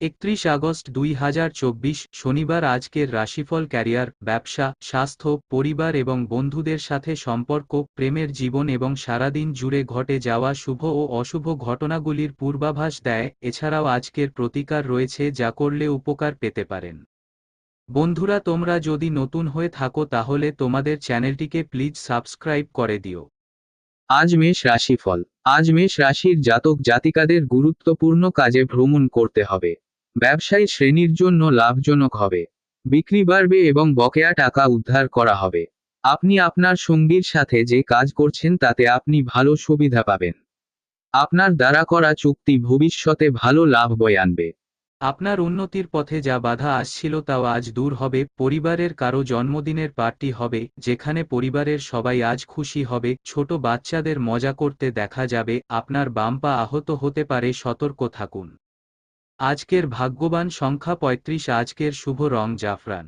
একত্রিশ আগস্ট দুই হাজার চব্বিশ শনিবার আজকের রাশিফল ক্যারিয়ার, ব্যবসা, স্বাস্থ্য, পরিবার এবং বন্ধুদের সাথে সম্পর্ক, প্রেমের জীবন এবং সারাদিন জুড়ে ঘটে যাওয়া শুভ ও অশুভ ঘটনাগুলির পূর্বাভাস দেয়। এছাড়াও আজকের প্রতিকার রয়েছে যা করলে উপকার পেতে পারেন। বন্ধুরা, তোমরা যদি নতুন হয়ে থাকো তাহলে তোমাদের চ্যানেলটিকে প্লিজ সাবস্ক্রাইব করে দিও। আজ মেষ রাশিফল। আজ মেষ রাশির জাতক জাতিকাদের গুরুত্বপূর্ণ কাজে ভ্রমণ করতে হবে। ব্যবসায়ী শ্রেণির জন্য লাভজনক হবে। বিক্রি বাড়বে এবং বকেয়া টাকা উদ্ধার করা হবে। আপনি আপনার সঙ্গীর সাথে যে কাজ করছেন তাতে আপনি ভালো সুবিধা পাবেন। আপনার দ্বারা করা চুক্তি ভবিষ্যতে ভালো লাভ বয়ে আনবে। আপনার উন্নতির পথে যা বাধা আসছিল তাও আজ দূর হবে। পরিবারের কারও জন্মদিনের পার্টি হবে, যেখানে পরিবারের সবাই আজ খুশি হবে। ছোট বাচ্চাদের মজা করতে দেখা যাবে। আপনার বাম্পা আহত হতে পারে, সতর্ক থাকুন। আজকের ভাগ্যবান সংখ্যা পঁয়ত্রিশ, আজকের শুভ রং জাফরান।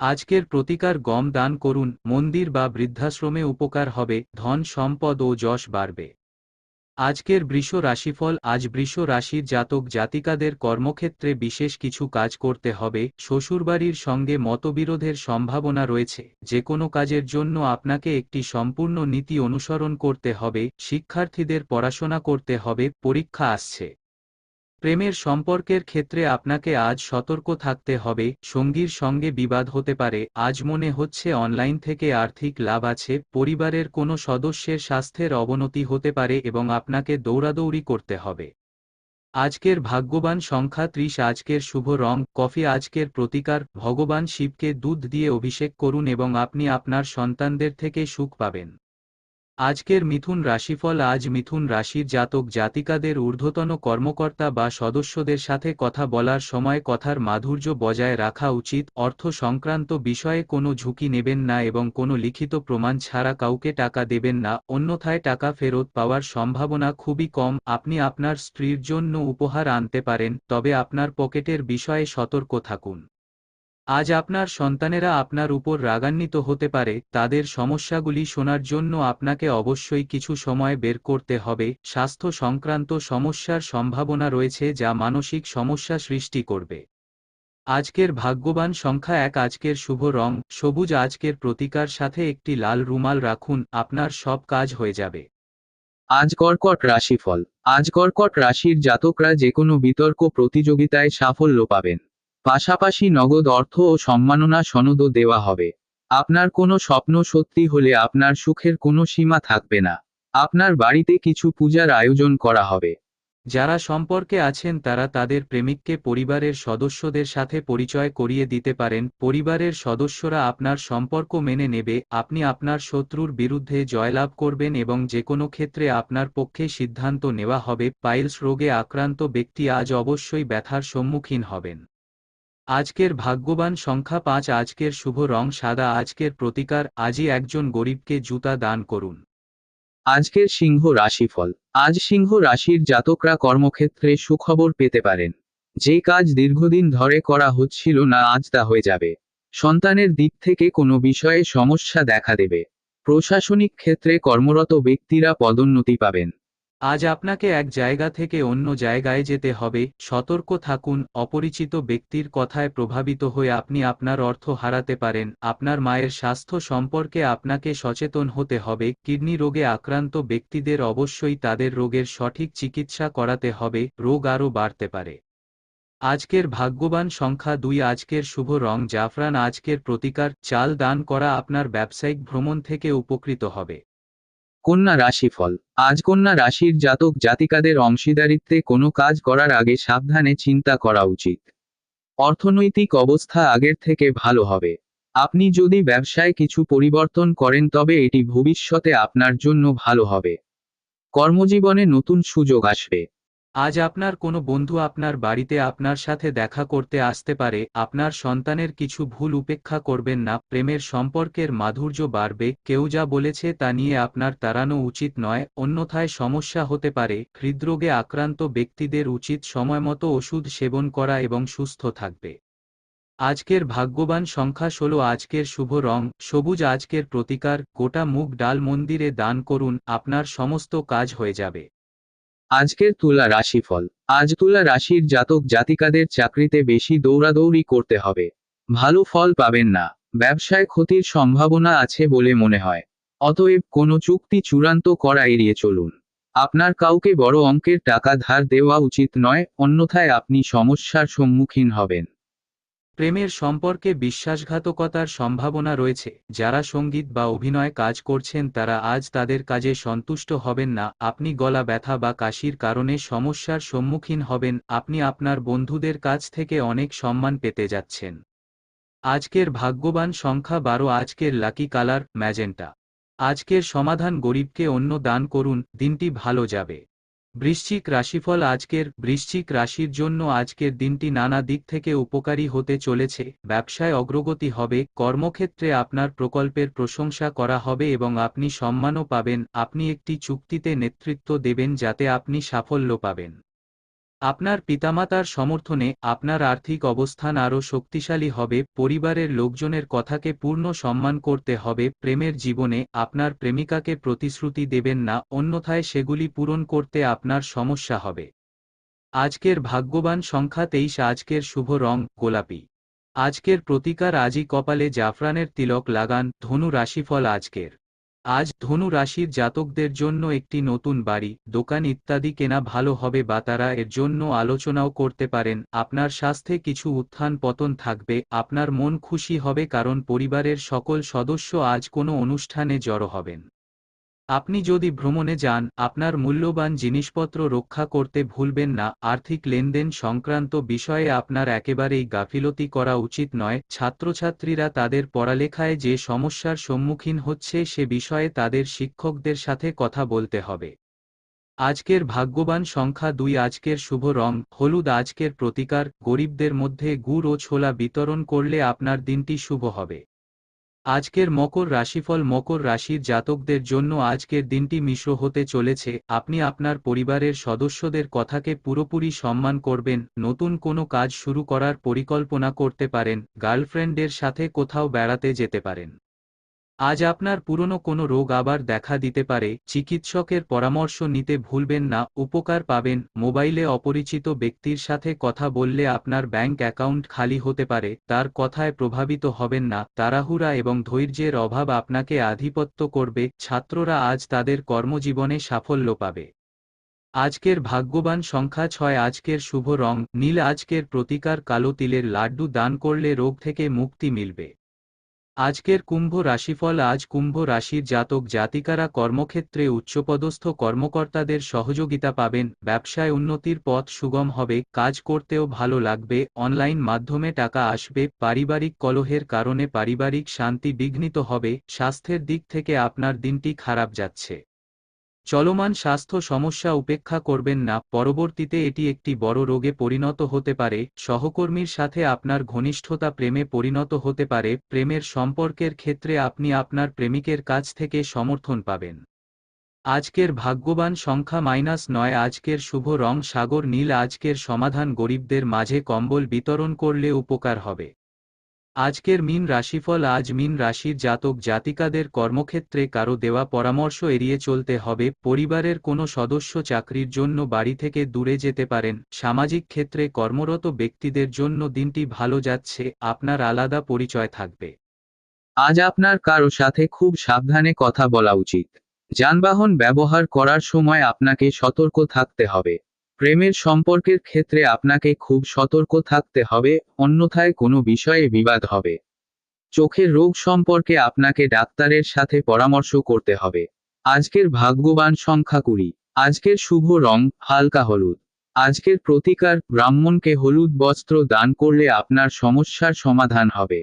আজকের প্রতিকার গম দান করুন, মন্দির বা বৃদ্ধাশ্রমে উপকার হবে, ধন সম্পদ ও যশ বাড়বে। আজকের বৃষ রাশিফল, আজ বৃষ রাশির জাতক জাতিকাদের কর্মক্ষেত্রে বিশেষ কিছু কাজ করতে হবে, শ্বশুরবাড়ির সঙ্গে মতবিরোধের সম্ভাবনা রয়েছে যে কোনো কাজের জন্য আপনাকে একটি সম্পূর্ণ নীতি অনুসরণ করতে হবে, শিক্ষার্থীদের পড়াশোনা করতে হবে, পরীক্ষা আসছে। প্রেমের সম্পর্কের ক্ষেত্রে আপনাকে আজ সতর্ক থাকতে হবে, সঙ্গীর সঙ্গে বিবাদ হতে পারে, আজ মনে হচ্ছে অনলাইন থেকে আর্থিক লাভ আছে, পরিবারের কোনো সদস্যের স্বাস্থ্যের অবনতি হতে পারে এবং আপনাকে দৌড়াদৌড়ি করতে হবে। আজকের ভাগ্যবান সংখ্যা ত্রিশ, আজকের শুভ রং, কফি, আজকের প্রতিকার, ভগবান শিবকে দুধ দিয়ে অভিষেক করুন এবং আপনি আপনার সন্তানদের থেকে সুখ পাবেন। আজকের মিথুন রাশিফল আজ মিথুন রাশির জাতক জাতিকাদের ঊর্ধ্বতন কর্মকর্তা বা সদস্যদের সাথে কথা বলার সময় কথার মাধুর্য বজায় রাখা উচিত, অর্থ সংক্রান্ত বিষয়ে কোনো ঝুঁকি নেবেন না এবং কোনো লিখিত প্রমাণ ছাড়া কাউকে টাকা দেবেন না, অন্যথায় টাকা ফেরত পাওয়ার সম্ভাবনা খুবই কম, আপনি আপনার স্ত্রীর জন্য উপহার আনতে পারেন, তবে আপনার পকেটের বিষয়ে সতর্ক থাকুন। আজ আপনার সন্তানেরা আপনার উপর রাগান্বিত হতে পারে, তাদের সমস্যাগুলি শোনার জন্য আপনাকে অবশ্যই কিছু সময় বের করতে হবে, স্বাস্থ্য সংক্রান্ত সমস্যার সম্ভাবনা রয়েছে যা মানসিক সমস্যা সৃষ্টি করবে। আজকের ভাগ্যবান সংখ্যা এক, আজকের শুভ রং, সবুজ আজকের প্রতিকার সাথে একটি লাল রুমাল রাখুন, আপনার সব কাজ হয়ে যাবে। আজ কর্কট রাশিফল, আজ কর্কট রাশির জাতকরা যে কোনো বিতর্ক প্রতিযোগিতায় সাফল্য পাবেন। পাশাপাশি নগদ অর্থ ও সম্মাননা সনদও দেওয়া হবে। আপনার কোনো স্বপ্ন সত্যি হলে আপনার সুখের কোনো সীমা থাকবে না। আপনার বাড়িতে কিছু পূজার আয়োজন করা হবে। যারা সম্পর্কে আছেন তারা তাদের প্রেমিককে পরিবারের সদস্যদের সাথে পরিচয় করিয়ে দিতে পারেন। পরিবারের সদস্যরা আপনার সম্পর্ক মেনে নেবে, আপনি আপনার শত্রুর বিরুদ্ধে জয়লাভ করবেন এবং যে কোনো ক্ষেত্রে আপনার পক্ষে সিদ্ধান্ত নেওয়া হবে। পাইলস রোগে আক্রান্ত ব্যক্তি আজ অবশ্যই ব্যথার সম্মুখীন হবেন। আজকের ভাগ্যবান সংখ্যা পাঁচ, আজকের শুভ রং সাদা, আজকের প্রতিকার, আজই একজন গরিবকে জুতা দান করুন। আজকের সিংহ রাশিফল, আজ সিংহ রাশির জাতকরা কর্মক্ষেত্রে সুখবর পেতে পারেন। যে কাজ দীর্ঘদিন ধরে করা হচ্ছিল না, আজ তা হয়ে যাবে। সন্তানের দিক থেকে কোনো বিষয়ে সমস্যা দেখা দেবে। প্রশাসনিক ক্ষেত্রে কর্মরত ব্যক্তিরা পদোন্নতি পাবেন। আজ আপনাকে এক জায়গা থেকে অন্য জায়গায় যেতে হবে, সতর্ক থাকুন, অপরিচিত ব্যক্তির কথায় প্রভাবিত হয়ে আপনি আপনার অর্থ হারাতে পারেন, আপনার মায়ের স্বাস্থ্য সম্পর্কে আপনাকে সচেতন হতে হবে, কিডনি রোগে আক্রান্ত ব্যক্তিদের অবশ্যই তাদের রোগের সঠিক চিকিৎসা করাতে হবে, রোগ আরও বাড়তে পারে। আজকের ভাগ্যবান সংখ্যা দুই, আজকের শুভ রং, জাফরান আজকের প্রতিকার, চাল দান করা আপনার ব্যবসায়িক ভ্রমণ থেকে উপকৃত হবে। কন্যা রাশিফল। আজ কন্যা রাশির জাতক জাতিকাদের অংশীদারিত্বে কোনো কাজ করার আগে সাবধানে চিন্তা করা উচিত। অর্থনৈতিক অবস্থা আগের থেকে ভালো হবে। আপনি যদি ব্যবসায় কিছু পরিবর্তন করেন তবে এটি ভবিষ্যতে আপনার জন্য ভালো হবে। কর্মজীবনে নতুন সুযোগ আসবে। আজ আপনার কোনো বন্ধু আপনার বাড়িতে আপনার সাথে দেখা করতে আসতে পারে, আপনার সন্তানের কিছু ভুল উপেক্ষা করবেন না, প্রেমের সম্পর্কের মাধুর্য বাড়বে, কেউ যা বলেছে তা নিয়ে আপনার তাড়ানো উচিত নয়, অন্যথায় সমস্যা হতে পারে, হৃদরোগে আক্রান্ত ব্যক্তিদের উচিত সময়মতো ওষুধ সেবন করা এবং সুস্থ থাকবে। আজকের ভাগ্যবান সংখ্যা ষোলো, আজকের শুভ রং, সবুজ আজকের প্রতিকার, গোটা মুখ ডাল মন্দিরে দান করুন, আপনার সমস্ত কাজ হয়ে যাবে। আজকের তুলা রাশিফল। আজ তুলা রাশির জাতক জাতিকাদের চাকরিতে বেশি দৌড়াদৌড়ি করতে হবে। ভালো ফল পাবেন না। ব্যবসায় ক্ষতির সম্ভাবনা আছে বলে মনে হয়। অতএব কোনো চুক্তি চূড়ান্ত করা এড়িয়ে চলুন। আপনার কাউকে বড় অঙ্কের টাকা ধার দেওয়া উচিত নয়, অন্যথায় আপনি সমস্যার সম্মুখীন হবেন। প্রেমের সম্পর্কে বিশ্বাসঘাতকতার সম্ভাবনা রয়েছে। যারা সংগীত বা অভিনয় কাজ করছেন, তারা আজ তাদের কাজে সন্তুষ্ট হবেন না। আপনি গলা ব্যথা বা কাশির কারণে সমস্যার সম্মুখীন হবেন। আপনি আপনার বন্ধুদের কাছ থেকে অনেক সম্মান পেতে যাচ্ছেন। আজকের ভাগ্যবান সংখ্যা বারো, আজকের লাকি কালার ম্যাজেন্টা। আজকের সমাধান গরিবকে অন্য দান করুন, দিনটি ভালো যাবে। বৃশ্চিক রাশিফল আজকের, বৃশ্চিক রাশির জন্য আজকের দিনটি নানা দিক থেকে উপকারী হতে চলেছে। ব্যবসায় অগ্রগতি হবে, কর্মক্ষেত্রে আপনার প্রকল্পের প্রশংসা করা হবে এবং আপনি সম্মানও পাবেন। আপনি একটি চুক্তিতে নেতৃত্ব দেবেন যাতে আপনি সাফল্য পাবেন। আপনার পিতামাতার সমর্থনে আপনার আর্থিক অবস্থান আরও শক্তিশালী হবে, পরিবারের লোকজনের কথাকে পূর্ণ সম্মান করতে হবে, প্রেমের জীবনে আপনার প্রেমিকাকে প্রতিশ্রুতি দেবেন না, অন্যথায় সেগুলি পূরণ করতে আপনার সমস্যা হবে। আজকের ভাগ্যবান সংখ্যা তেইশ, আজকের শুভ রং গোলাপি। আজকের প্রতিকার, আজই কপালে জাফরানের তিলক লাগান, ধনু রাশিফল আজকের। আজ ধনু রাশির জাতকদের জন্য একটি নতুন বাড়ি, দোকান ইত্যাদি কেনা ভালো হবে বা তারা এর জন্য আলোচনাও করতে পারেন। আপনার স্বাস্থ্যে কিছু উত্থান পতন থাকবে, আপনার মন খুশি হবে কারণ পরিবারের সকল সদস্য আজ কোনো অনুষ্ঠানে জড়ো হবেন। আপনি যদি ভ্রমণে যান, আপনার মূল্যবান জিনিসপত্র রক্ষা করতে ভুলবেন না, আর্থিক লেনদেন সংক্রান্ত বিষয়ে আপনার একেবারেই গাফিলতি করা উচিত নয়। ছাত্রছাত্রীরা তাদের পড়ালেখায় যে সমস্যার সম্মুখীন হচ্ছে সে বিষয়ে তাদের শিক্ষকদের সাথে কথা বলতে হবে। আজকের ভাগ্যবান সংখ্যা দুই, আজকের শুভ রং, হলুদ, আজকের প্রতিকার, গরিবদের মধ্যে গুড় ও ছোলা বিতরণ করলে আপনার দিনটি শুভ হবে। আজকের মকর রাশিফল মকর রাশির জাতকদের জন্য আজকের দিনটি মিশ্র হতে চলেছে। আপনি আপনার পরিবারের সদস্যদের কথাকে পুরোপুরি সম্মান করবেন, নতুন কোনো কাজ শুরু করার পরিকল্পনা করতে পারেন, গার্লফ্রেন্ডের সাথে কোথাও বেড়াতে যেতে পারেন। আজ আপনার পুরনো কোনো রোগ আবার দেখা দিতে পারে, চিকিৎসকের পরামর্শ নিতে ভুলবেন না, উপকার পাবেন, মোবাইলে অপরিচিত ব্যক্তির সাথে কথা বললে আপনার ব্যাংক অ্যাকাউন্ট খালি হতে পারে, তার কথায় প্রভাবিত হবেন না, তাড়াহুড়া এবং ধৈর্যের অভাব আপনাকে আধিপত্য করবে, ছাত্ররা আজ তাদের কর্মজীবনে সাফল্য পাবে। আজকের ভাগ্যবান সংখ্যা ছয়, আজকের শুভ রং, নীল আজকের প্রতিকার, কালো তিলের লাড্ডু দান করলে রোগ থেকে মুক্তি মিলবে। আজকের কুম্ভ রাশিফল আজ কুম্ভ রাশির জাতক জাতিকারা কর্মক্ষেত্রে উচ্চপদস্থ কর্মকর্তাদের সহযোগিতা পাবেন, ব্যবসায় উন্নতির পথ সুগম হবে, কাজ করতেও ভালো লাগবে, অনলাইন মাধ্যমে টাকা আসবে, পারিবারিক কলহের কারণে পারিবারিক শান্তি বিঘ্নিত হবে, স্বাস্থ্যের দিক থেকে আপনার দিনটি খারাপ যাচ্ছে। চলমান স্বাস্থ্য সমস্যা উপেক্ষা করবেন না। পরবর্তীতে এটি একটি বড় রোগে পরিণত হতে পারে। সহকর্মীর সাথে আপনার ঘনিষ্ঠতা প্রেমে পরিণত হতে পারে। প্রেমের সম্পর্কের ক্ষেত্রে আপনি আপনার প্রেমিকের কাছ থেকে সমর্থন পাবেন। আজকের ভাগ্যবান সংখ্যা মাইনাস নয়। আজকের শুভ রং সাগর নীল। আজকের সমাধান গরিবদের মাঝে কম্বল বিতরণ করলে উপকার হবে। আজকের মিন রাশিফল আজ মিন রাশির জাতক জাতিকাদের কর্মক্ষেত্রে কারও দেওয়া পরামর্শ এড়িয়ে চলতে হবে। পরিবারের কোনো সদস্য চাকরির জন্য বাড়ি থেকে দূরে যেতে পারেন। সামাজিক ক্ষেত্রে কর্মরত ব্যক্তিদের জন্য দিনটি ভালো যাচ্ছে। আপনার আলাদা পরিচয় থাকবে। আজ আপনার কারও সাথে খুব সাবধানে কথা বলা উচিত। যানবাহন ব্যবহার করার সময় আপনাকে সতর্ক থাকতে হবে। প্রেমের সম্পর্কের ক্ষেত্রে আপনাকে খুব সতর্ক থাকতে হবে, অন্যথায় কোনো বিষয়ে বিবাদ হবে। চোখের রোগ সম্পর্কে আপনাকে ডাক্তারের সাথে পরামর্শ করতে হবে। আজকের ভাগ্যবান সংখ্যা কুড়ি। আজকের শুভ রং, হালকা হলুদ। আজকের প্রতিকার, ব্রাহ্মণকে হলুদ বস্ত্র দান করলে আপনার সমস্যার সমাধান হবে।